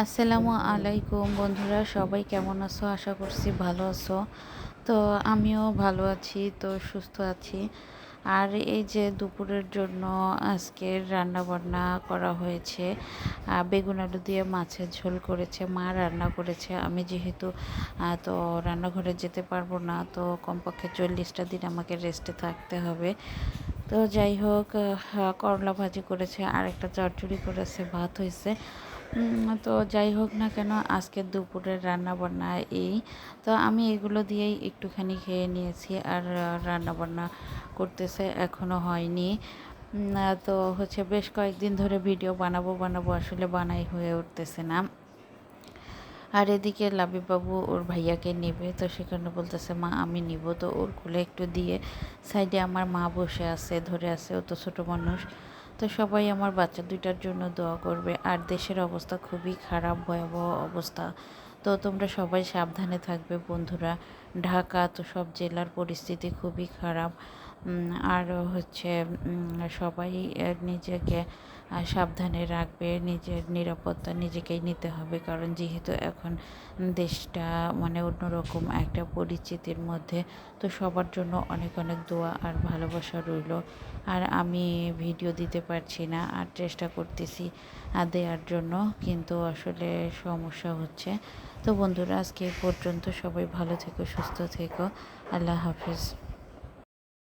আসসালামু আলাইকুম বন্ধুরা, সবাই কেমন আছো? আশা করছি ভালো আছো। তো আমিও ভালো আছি, তো সুস্থ আছি। আর এই যে দুপুরের জন্য আজকে রান্না বান্না করা হয়েছে বেগুন আলু দিয়ে মাছের ঝোল করেছে, মা রান্না করেছে। আমি যেহেতু তো রান্নাঘরে যেতে পারব না, তো কমপক্ষে চল্লিশটা দিন আমাকে রেস্টে থাকতে হবে। তো যাই হোক করলা ভাজি করেছে আর একটা চচ্চড়ি করেছে, ভাত হয়েছে। তো যাই হোক না কেন আজকের দুপুরের রান্না বান্না এই। তো আমি এগুলো দিয়েই একটুখানি খেয়ে নিয়েছি আর রান্না বান্না করতেছে এখনও হয়নি। তো হচ্ছে বেশ কয়েকদিন ধরে ভিডিও বানাবো বানাবো আসলে বানাই হয়ে উঠতেছে না। আর এদিকে লাবিবাবু ওর ভাইয়াকে নেবে, তো সেখানে বলতেছে, মা, আমি নিব। তো ওর কুলে একটু দিয়ে সাইডে আমার মা বসে আছে, ধরে আছে, ও তো ছোটো মানুষ। তো সবাই আমার বাচ্চা দুইটার জন্য দোয়া করবে। আর দেশের অবস্থা খুবই খারাপ, ভয়াবহ অবস্থা। তো তোমরা সবাই সাবধানে থাকবে বন্ধুরা। ঢাকা তো সব জেলার পরিস্থিতি খুবই খারাপ। আর হচ্ছে সবাই নিজেকে সাবধানে রাখবে, নিজের নিরাপত্তা নিজেকেই নিতে হবে। কারণ যেহেতু এখন দেশটা মানে অন্যরকম একটা পরিচিতির মধ্যে, তো সবার জন্য অনেক অনেক দোয়া আর ভালোবাসা রইল। আর আমি ভিডিও দিতে পারছি না আর চেষ্টা করতেছি দেওয়ার জন্য। কিন্তু আসলে সমস্যা হচ্ছে। তো বন্ধুরা, আজকে পর্যন্ত সবাই ভালো থেকো, সুস্থ থেকো। আল্লাহ হাফিজ।